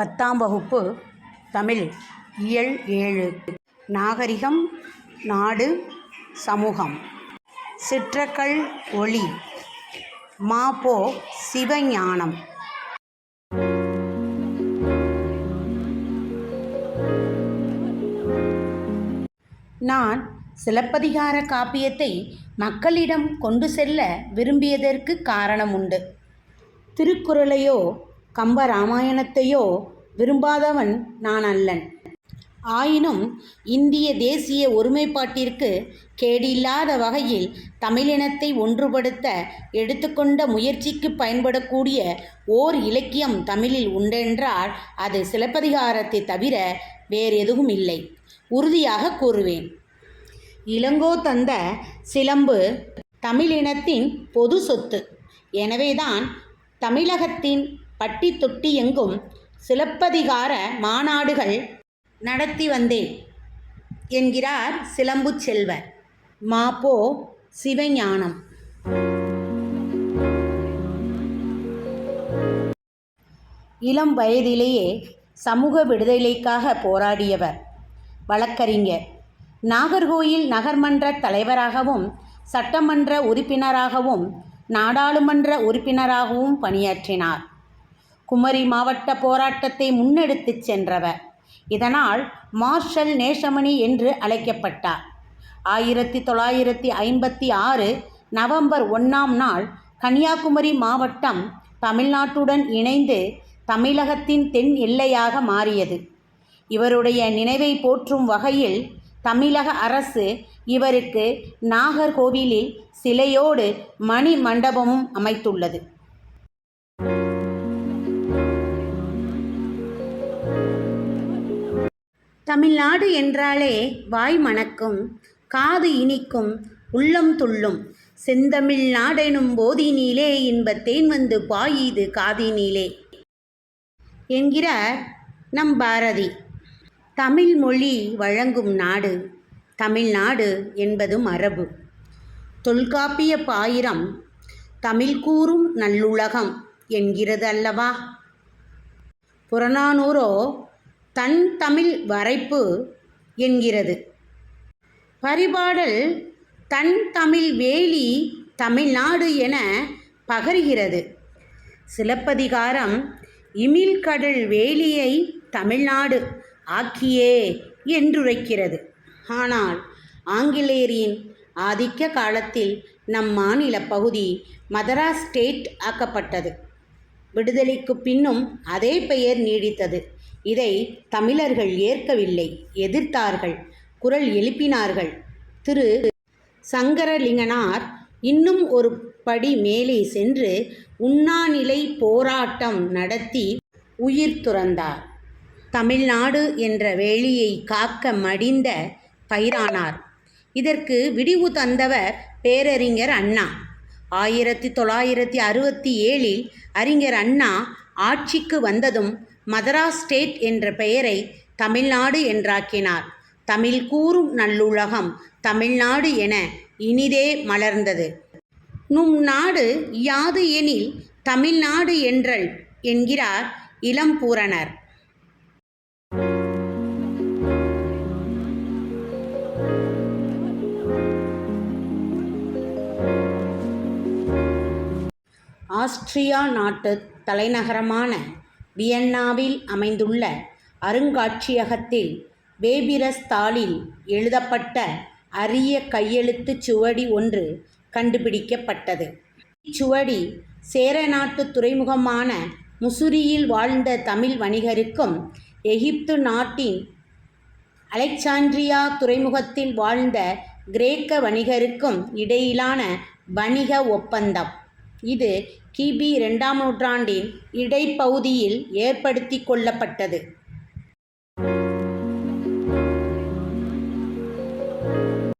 பத்தாம் வகுப்பு தமிழ் இயல் ஏழு நாகரிகம் நாடு சமூகம். சிற்றக்கல் ஒளி மாபோ சிவஞானம். நான் சிலப்பதிகார காப்பியத்தை மக்களிடம் கொண்டு செல்ல விரும்பியதற்கு காரணம் உண்டு திருக்குறளையோ கம்ப ராமாயணத்தையோ விரும்பாதவன் நான் அல்லன். ஆயினும் இந்திய தேசிய ஒருமைப்பாட்டிற்கு கேடில்லாத வகையில் தமிழினத்தை ஒன்றுபடுத்த எடுத்துக்கொண்ட முயற்சிக்கு பயன்படக்கூடிய ஓர் இலக்கியம் தமிழில் உண்டென்றால் அது சிலப்பதிகாரத்தை தவிர வேறு எதுவும் இல்லை உறுதியாக கூறுவேன். இளங்கோ தந்த சிலம்பு தமிழினத்தின் பொது சொத்து. எனவேதான் தமிழகத்தின் பட்டி தொட்டி எங்கும் சிலப்பதிகார மாநாடுகள் நடத்தி வந்தேன் என்கிறார் சிலம்பு செல்வர். மாப்போ சிவஞானம். இளம் வயதிலேயே சமூக விடுதலைக்காக போராடியவர் வழக்கறிஞர். நாகர்கோயில் நகர்மன்ற தலைவராகவும் சட்டமன்ற உறுப்பினராகவும் நாடாளுமன்ற உறுப்பினராகவும் பணியாற்றினார். குமரி மாவட்ட போராட்டத்தை முன்னெடுத்துச் சென்றவர். இதனால் மார்ஷல் நேசமணி என்று அழைக்கப்பட்டார். ஆயிரத்தி தொள்ளாயிரத்தி ஐம்பத்தி ஆறு நவம்பர் ஒன்றாம் நாள் கன்னியாகுமரி மாவட்டம் தமிழ்நாட்டுடன் இணைந்து தமிழகத்தின் தென் எல்லையாக மாறியது. இவருடைய நினைவை போற்றும் வகையில் தமிழக அரசு இவருக்கு நாகர்கோவிலில் சிலையோடு மணி மண்டபமும் அமைத்துள்ளது. தமிழ்நாடு என்றாலே வாய் மணக்கும் காது இனிக்கும் உள்ளம் துள்ளும். செந்தமிழ் நாடெனும் போதினிலே இன்பத்தேன் வந்து பாயுது காதினிலே. என்கிறார் நம் பாரதி. தமிழ் மொழி வழங்கும் நாடு தமிழ்நாடு என்பது மரபு. தொல்காப்பிய பாயிரம் தமிழ் கூறும் நல்லுலகம் என்கிறது அல்லவா புறநானூரோ தன் தமிழ் வரைப்பு என்கிறது. பரிபாடல் தன் தமிழ் வேலி தமிழ்நாடு என பகர்கிறது. சிலப்பதிகாரம் இமிழ்கடல் வேலியை தமிழ்நாடு ஆக்கியே என்றுரைக்கிறது. ஆனால் ஆங்கிலேயரின் ஆதிக்க காலத்தில் நம் மாநில பகுதி மதராஸ் ஸ்டேட் ஆக்கப்பட்டது. விடுதலைக்கு பின்னும் அதே பெயர் நீடித்தது. இதை தமிழர்கள் ஏற்கவில்லை எதிர்த்தார்கள் குரல் எழுப்பினார்கள். திரு. சங்கரலிங்கனார் இன்னும் ஒரு படி மேலே சென்று உண்ணாநிலை போராட்டம் நடத்தி உயிர் துறந்தார். தமிழ்நாடு என்ற வேலியை காக்க மடிந்த பயிரானார் இதற்கு விடிவு தந்தவர் பேரறிஞர் அண்ணா. ஆயிரத்தி தொள்ளாயிரத்தி அறுபத்தி ஏழில் அறிஞர் அண்ணா ஆட்சிக்கு வந்ததும் மதராஸ் ஸ்டேட் என்ற பெயரை தமிழ்நாடு என்றாக்கினார். தமிழ் கூறும் நல்லுலகம் தமிழ்நாடு என இனிதே மலர்ந்தது. நும் நாடு யாது எனில் தமிழ்நாடு என்றல் என்கிறார் இளம்பூரணர். ஆஸ்திரியா நாட்டு தலைநகரமான வியன்னாவில் அமைந்துள்ள அருங்காட்சியகத்தில் பேபிரஸ் தாளில் எழுதப்பட்ட அரிய கையெழுத்துச் சுவடி ஒன்று கண்டுபிடிக்கப்பட்டது. இச்சுவடி சேர நாட்டு துறைமுகமான முசிறியில் வாழ்ந்த தமிழ் வணிகருக்கும் எகிப்து நாட்டின் அலெக்சாண்ட்ரியா துறைமுகத்தில் வாழ்ந்த கிரேக்க வணிகருக்கும் இடையிலான வணிக ஒப்பந்தம். இது கிபி ரெண்டாம் நூற்றாண்டின் இடைப்பகுதியில் ஏற்படுத்தி கொள்ளப்பட்டது.